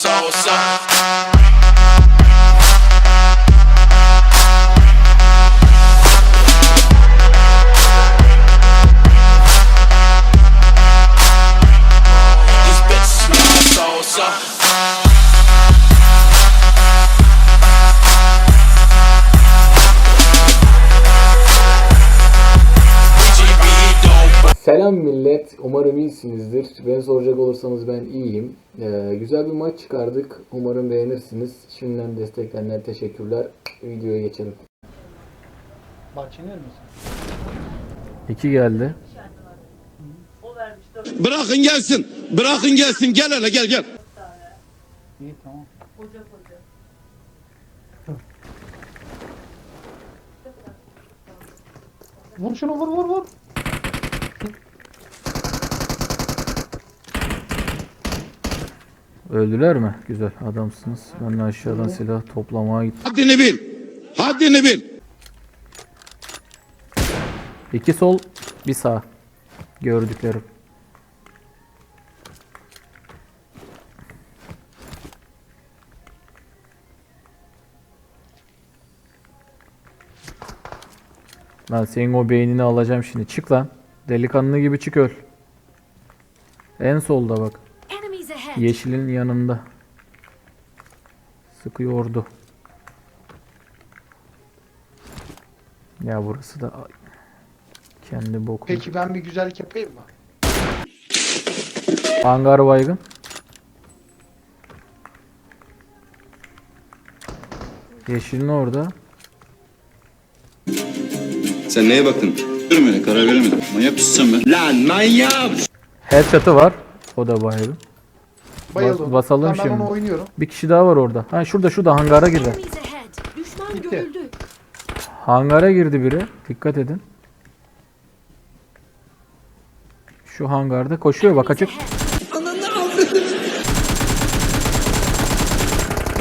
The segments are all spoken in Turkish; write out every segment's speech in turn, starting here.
salsa. Umarım iyisinizdir. Ben soracak olursanız ben iyiyim. Ee, güzel bir maç çıkardık. Umarım beğenirsiniz. Şimdiden destekleyenler teşekkürler. Videoya geçelim. Bahçener misin? 2 geldi. Bırakın gelsin. Bırakın gelsin. Gel hele gel gel. İyi tamam. Vur şunu vur vur vur. Öldüler mi? Güzel adamsınız. Ben de aşağıdan silah toplamaya gittim. Haddini bil. Haddini bil. İki sol, bir sağ. Gördüklerim. Lan senin o beynini alacağım şimdi. Çık lan. Delikanlı gibi çık öl. En solda bak. Ahead. Yeşilin yanında. Sıkıyordu. Ya burası da ay, kendi boku. Peki ben bir güzellik yapayım mı? Hangar baygın. Yeşilin orada. Sen neye baktın? Görmedi, karar veremedim. Manyak mısın sen be? Lan manyak. Headshot'ı var. O da baygın. Bayıldım. Bas- basalım Tamam, ben şimdi. onu oynuyorum. Bir kişi daha var orada. Ha şurada şurada hangara girdi. Gitti. görüldü. Hangara girdi biri. Dikkat edin. Şu hangarda koşuyor bak açık.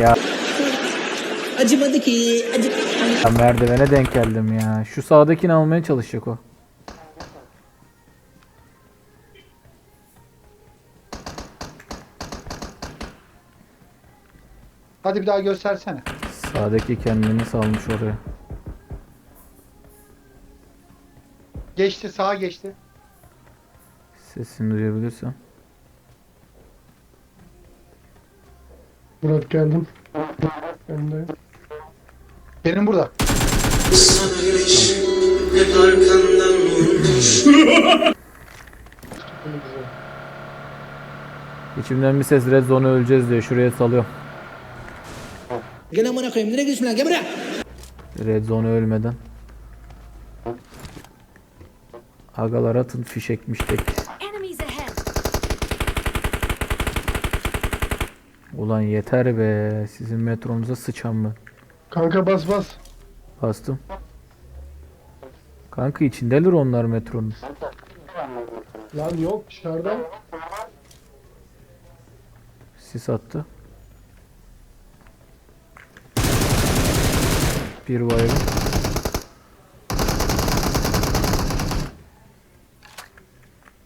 Ya, Acımadı ki. Acı... ya merdivene denk geldim ya. Şu sağdakini almaya çalışacak o. Hadi bir daha göstersene. Sağdaki kendini salmış oraya. Geçti sağa geçti. Sesini duyabilirsem. Murat geldim. Önde. Benim burada. İçimden bir ses red zone öleceğiz diyor. Şuraya salıyorum. Gel amına koyayım. Nereye gidiyorsun lan? Gel buraya. Red zone ölmeden. Agalar atın fişekmiş tek. Ulan yeter be. Sizin metronuza sıçan ben. Kanka bas bas. Bastım. Kanka içindeler onlar metronun. Lan yok dışarıda. Sis attı. Bir baygın.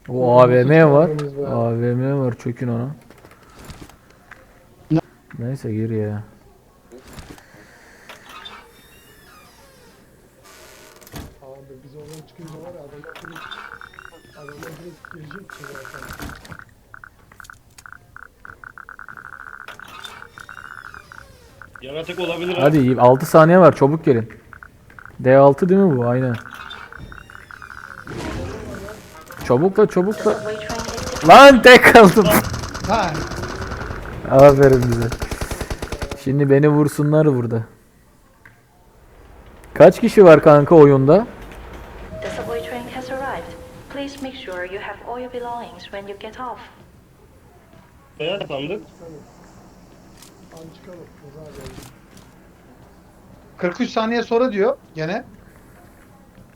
O AVM var. AVM var çökün ona. Neyse gir ya. Abi biz oradan çıkınca var ya adamlar direkt adamlar direkt girecek ki zaten. Yaratık olabilir abi. Hadi 6 saniye var çabuk gelin. D6 değil mi bu? Aynen. Çabuk da çabuk da. Lan tek kaldım. Ha. Aferin bize. Şimdi beni vursunlar burada. Kaç kişi var kanka oyunda? Please make sure you have all your belongings when you get off. Beyaz sandık. Hadi çıkalım. Rıza geldi. 43 saniye sonra diyor gene.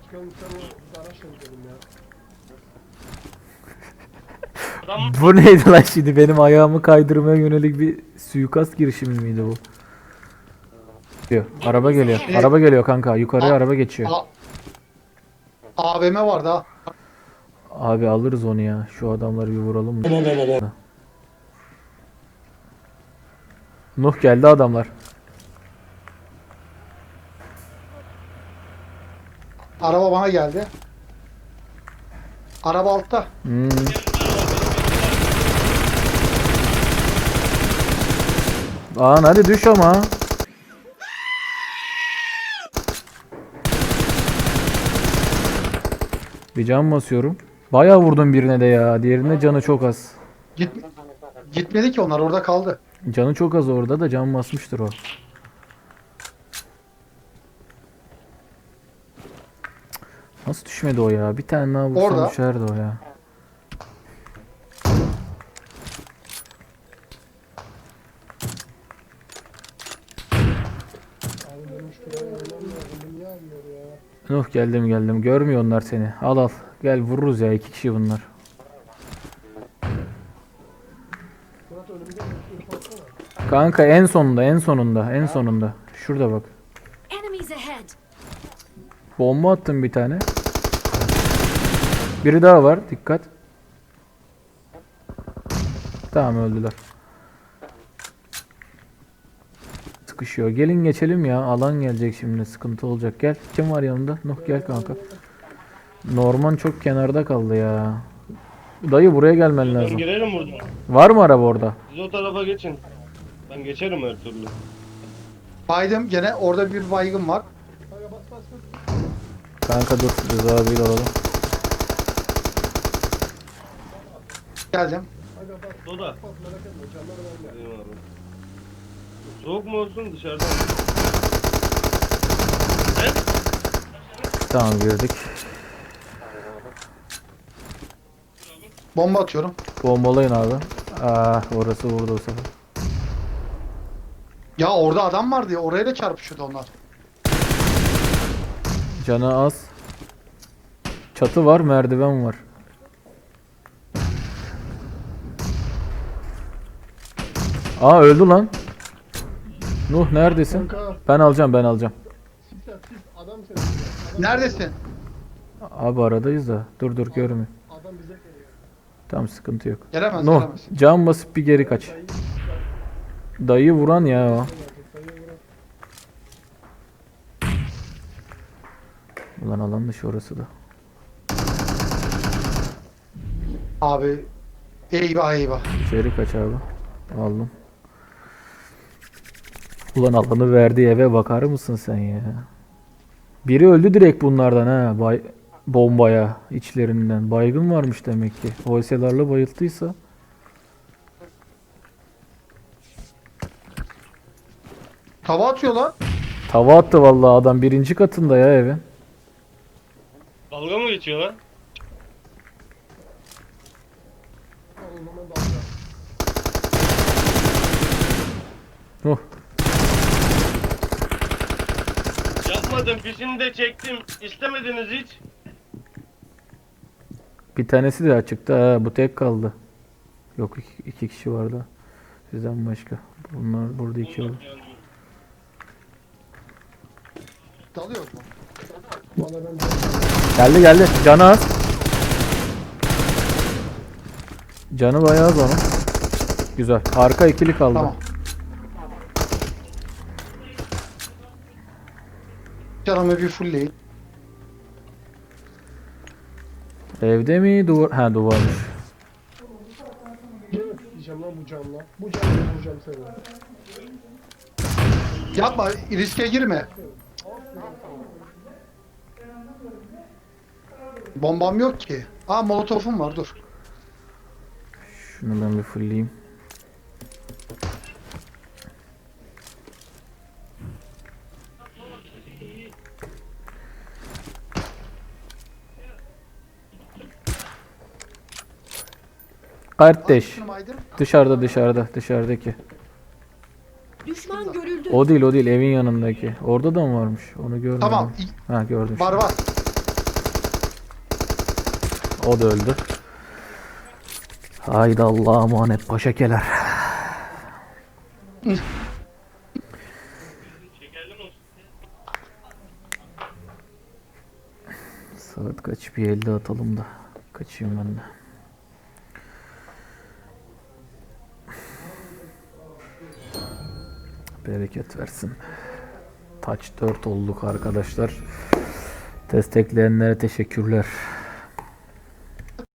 Çıkalım çıkalım. Biz araçla gidelim ya. Adam Bu neydi lan şimdi benim ayağımı kaydırmaya yönelik bir suikast girişimi miydi bu? Geliyor. Araba geliyor. Araba geliyor kanka. Yukarıya araba geçiyor. A AVM vardı ha. Abi alırız onu ya. Şu adamları bir vuralım mı? Nuh geldi adamlar. Araba bana geldi. Araba altta. Hmm. Lan hadi düş ama. Bir can basıyorum. Bayağı vurdum birine de ya. Diğerine canı çok az. Git, gitmedi ki onlar orada kaldı. Canı çok az orada da can basmıştır o. Nasıl düşmedi o ya? Bir tane daha vursam Orada. düşerdi o ya. Nuh geldim geldim. Görmüyor onlar seni. Al al. Gel vururuz ya. iki kişi bunlar. Kanka en sonunda en sonunda en sonunda. Şurada bak. Bomba attım bir tane. Biri daha var. Dikkat. Tamam öldüler. Sıkışıyor. Gelin geçelim ya. Alan gelecek şimdi. Sıkıntı olacak. Gel. Kim var yanında? Nuh gel kanka. Norman çok kenarda kaldı ya. Dayı buraya gelmen Ben lazım. girelim buradan. Var mı araba orada? Siz o tarafa geçin. Ben geçerim her türlü. Baydım gene orada bir baygın var. Kanka dur. Rıza abiyle alalım. Geldim. Verme. Eyvallah. Soğuk mu olsun dışarıdan? Tamam girdik. Bomba atıyorum. Bombalayın abi. Ah orası vurdu o sefer. Ya orada adam vardı ya oraya da çarpışıyordu onlar. Canı az. Çatı var, merdiven var. Aa öldü lan. Nuh neredesin? Kanka Ben alacağım, ben alacağım. Adam seni. Adam, Neredesin? Abi aradayız da. Dur dur görmüyor. adam bize geliyor. Tamam sıkıntı yok. Gelemez Nuh gelemez. can basıp bir geri kaç. Dayı vuran ya o. Ulan alan dışı orası da. Abi eyvah eyvah. İçeri kaç abi. Aldım. Ulan alanı verdiği eve bakar mısın sen ya? Biri öldü direkt bunlardan ha. Bay bombaya içlerinden. Baygın varmış demek ki. Holselarla bayılttıysa. Tava atıyor lan. Tava attı vallahi adam birinci katında ya evin. Dalga mı geçiyor lan? Al o zaman dalga. Nuh. Yapmadım fişini de çektim. İstemediniz hiç. Bir tanesi de açıkta ha. Bu tek kaldı. Yok iki, iki kişi vardı. Sizden başka. Bunlar burada iki var. Dalıyor mu? Valla ben Geldi geldi. Canı az. Canı bayağı az onun. Güzel. Arka ikili kaldı. Tamam. Canımı bir fullleyin. Evde mi? Duvar... Ha duvarmış. yemek yiyeceğim lan bu camla. Bu camla vuracağım seni. Yapma riske girme. Bombam yok ki. Aa molotofum var dur. Şunu ben bir fullleyeyim. Kardeş. Dışarıda dışarıda dışarıdaki. O değil o değil evin yanındaki. Orada da mı varmış? Onu görmedim. Tamam. Ha gördüm. Var şimdi. var. O da öldü. Haydi Allah'a emanet paşakeler. Saat kaç bir elde atalım da. Kaçayım ben de. Bereket versin. Taç 4 olduk arkadaşlar. Destekleyenlere teşekkürler.